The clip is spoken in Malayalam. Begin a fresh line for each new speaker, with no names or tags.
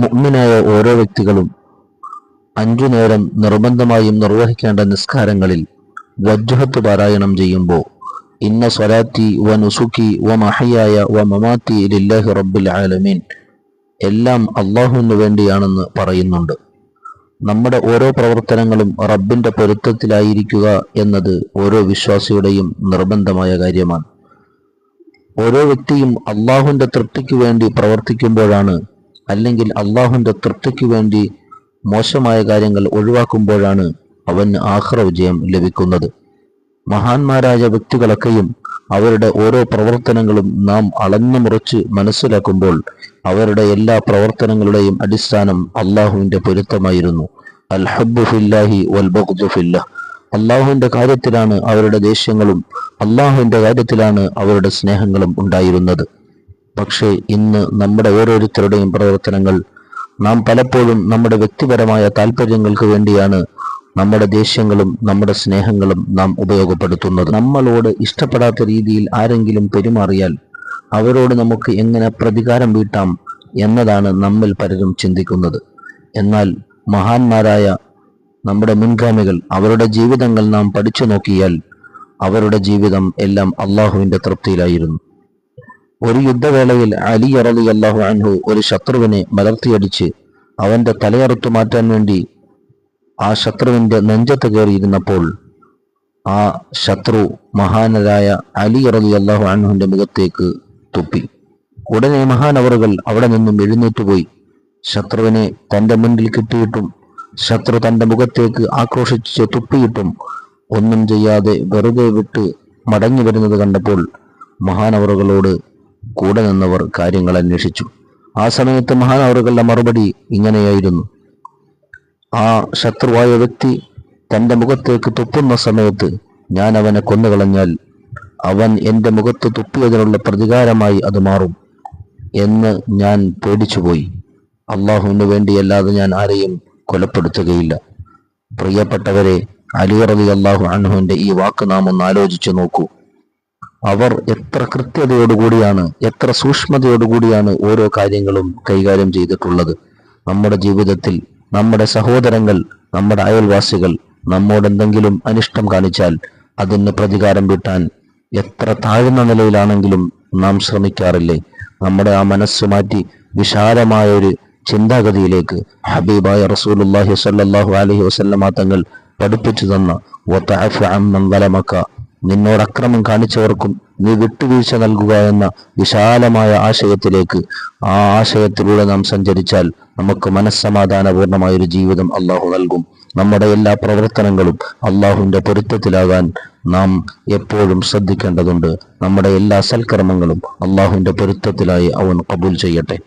മുഅ്മിനായ ഓരോ വ്യക്തികളും അഞ്ചു നേരം നിർബന്ധമായും നിർവഹിക്കേണ്ട നിസ്കാരങ്ങളിൽ വജ്ഹത്ത് പാരായണം ചെയ്യുമ്പോൾ ഇന്ന സ്വലാത്തി വ നുസുക്കി വ മഹയായ വ മമാത്തി ലില്ലാഹി റബ്ബിൽ ആലമീൻ എല്ലാം അള്ളാഹുവിന് വേണ്ടിയാണെന്ന് പറയുന്നുണ്ട്. നമ്മുടെ ഓരോ പ്രവർത്തനങ്ങളും റബ്ബിന്റെ പൊരുത്തത്തിലായിരിക്കുക എന്നത് ഓരോ വിശ്വാസിയുടെയും നിർബന്ധമായ കാര്യമാണ്. ഓരോ വ്യക്തിയും അള്ളാഹുവിന്റെ തൃപ്തിക്ക് വേണ്ടി പ്രവർത്തിക്കുമ്പോഴാണ് അല്ലെങ്കിൽ അള്ളാഹുവിന്റെ തൃപ്തിക്ക് വേണ്ടി മോശമായ കാര്യങ്ങൾ ഒഴിവാക്കുമ്പോഴാണ് അവന് ആഹ്റ വിജയം ലഭിക്കുന്നത്. മഹാന്മാരായ വ്യക്തികളൊക്കെയും അവരുടെ ഓരോ പ്രവർത്തനങ്ങളും നാം അളന്നു മുറിച്ച് മനസ്സിലാക്കുമ്പോൾ അവരുടെ എല്ലാ പ്രവർത്തനങ്ങളുടെയും അടിസ്ഥാനം അള്ളാഹുവിന്റെ പൊരുത്തമായിരുന്നു. അൽ ഹബ്ബു ഫില്ലാഹി വൽ ബഗ്ദു ഫില്ലാഹ് അള്ളാഹുവിന്റെ കാര്യത്തിലാണ് അവരുടെ ദേഷ്യങ്ങളും അള്ളാഹുവിന്റെ കാര്യത്തിലാണ് അവരുടെ സ്നേഹങ്ങളും ഉണ്ടായിരുന്നത്. പക്ഷേ ഇന്ന് നമ്മുടെ ഓരോരുത്തരുടെയും പ്രവർത്തനങ്ങൾ നാം പലപ്പോഴും നമ്മുടെ വ്യക്തിപരമായ താല്പര്യങ്ങൾക്ക് വേണ്ടിയാണ് നമ്മുടെ ദേഷ്യങ്ങളും നമ്മുടെ സ്നേഹങ്ങളും നാം ഉപയോഗപ്പെടുത്തുന്നത്. നമ്മളോട് ഇഷ്ടപ്പെടാത്ത രീതിയിൽ ആരെങ്കിലും പെരുമാറിയാൽ അവരോട് നമുക്ക് എങ്ങനെ പ്രതികാരം വീട്ടാം എന്നതാണ് നമ്മിൽ പലരും ചിന്തിക്കുന്നത്. എന്നാൽ മഹാന്മാരായ നമ്മുടെ മുൻഗാമികൾ അവരുടെ ജീവിതങ്ങൾ നാം പഠിച്ചു നോക്കിയാൽ അവരുടെ ജീവിതം എല്ലാം അള്ളാഹുവിന്റെ തൃപ്തിയിലായിരുന്നു. ഒരു യുദ്ധവേളയിൽ അലി അറലി അള്ളാഹു അൻഹു ഒരു ശത്രുവിനെ മലർത്തിയടിച്ച് അവന്റെ തലയറുത്തു മാറ്റാൻ വേണ്ടി ആ ശത്രുവിന്റെ നെഞ്ചത്ത് കയറിയിരുന്നപ്പോൾ ആ ശത്രു മഹാനരായ അലി അറലി അള്ളാഹു അൻഹുവിന്റെ മുഖത്തേക്ക് തുപ്പി. ഉടനെ മഹാനവറുകൾ അവിടെ നിന്നും എഴുന്നേറ്റുപോയി ശത്രുവിനെ തന്റെ മുന്നിൽ കിട്ടിയിട്ടും ശത്രു തന്റെ മുഖത്തേക്ക് ആക്രോശിച്ച് തുപ്പിയിട്ടും ഒന്നും ചെയ്യാതെ വെറുതെ വിട്ട് മടങ്ങി വരുന്നത് കണ്ടപ്പോൾ മഹാനവറുകളോട് കൂടെ നിന്നവർ കാര്യങ്ങൾ അന്വേഷിച്ചു. ആ സമയത്ത് മഹാനവറുകളുടെ മറുപടി ഇങ്ങനെയായിരുന്നു. ആ ശത്രുവായ വ്യക്തി തന്റെ മുഖത്തേക്ക് തുപ്പുന്ന സമയത്ത് ഞാൻ അവനെ കൊന്നുകളഞ്ഞാൽ അവൻ എന്റെ മുഖത്ത് തുപ്പിയതിനുള്ള പ്രതികാരമായി അത് മാറും എന്ന് ഞാൻ പേടിച്ചുപോയി. അള്ളാഹുവിന് വേണ്ടിയല്ലാതെ ഞാൻ ആരെയും കൊലപ്പെടുത്തുകയില്ല. പ്രിയപ്പെട്ടവരെ അലി അള്ളാഹു അൻഹുവിന്റെ ഈ വാക്ക് നാം ഒന്ന് ആലോചിച്ചു നോക്കൂ. അവർ എത്ര കൃത്യതയോടുകൂടിയാണ് എത്ര സൂക്ഷ്മതയോടുകൂടിയാണ് ഓരോ കാര്യങ്ങളും കൈകാര്യം ചെയ്തിട്ടുള്ളത്. നമ്മുടെ ജീവിതത്തിൽ നമ്മുടെ സഹോദരങ്ങൾ നമ്മുടെ അയൽവാസികൾ നമ്മോട് എന്തെങ്കിലും അനിഷ്ടം കാണിച്ചാൽ അതിന് പ്രതികാരം വീട്ടാൻ എത്ര താഴ്ന്ന നിലയിലാണെങ്കിലും നാം ശ്രമിക്കാറില്ലേ? നമ്മുടെ ആ മനസ്സ് മാറ്റി വിശാലമായ ഒരു ചിന്താഗതിയിലേക്ക് ഹബീബായ റസൂലുള്ളാഹി സ്വല്ലല്ലാഹു അലൈഹി വസല്ലമ തങ്ങൾ പഠിപ്പിച്ചു തന്ന നിന്നോട് അക്രമം കാണിച്ചവർക്കും നീ വിട്ടുവീഴ്ച നൽകുക എന്ന വിശാലമായ ആശയത്തിലേക്ക് ആ ആശയത്തിലൂടെ നാം സഞ്ചരിച്ചാൽ നമുക്ക് മനസ്സമാധാനപൂർണമായ ഒരു ജീവിതം അള്ളാഹു നൽകും. നമ്മുടെ എല്ലാ പ്രവർത്തനങ്ങളും അള്ളാഹുവിന്റെ പൊരുത്തത്തിലാകാൻ നാം എപ്പോഴും ശ്രദ്ധിക്കേണ്ടതുണ്ട്. നമ്മുടെ എല്ലാ സൽക്കർമ്മങ്ങളും അള്ളാഹുവിന്റെ പൊരുത്തത്തിലായി അവൻ കബൂൽ ചെയ്യട്ടെ.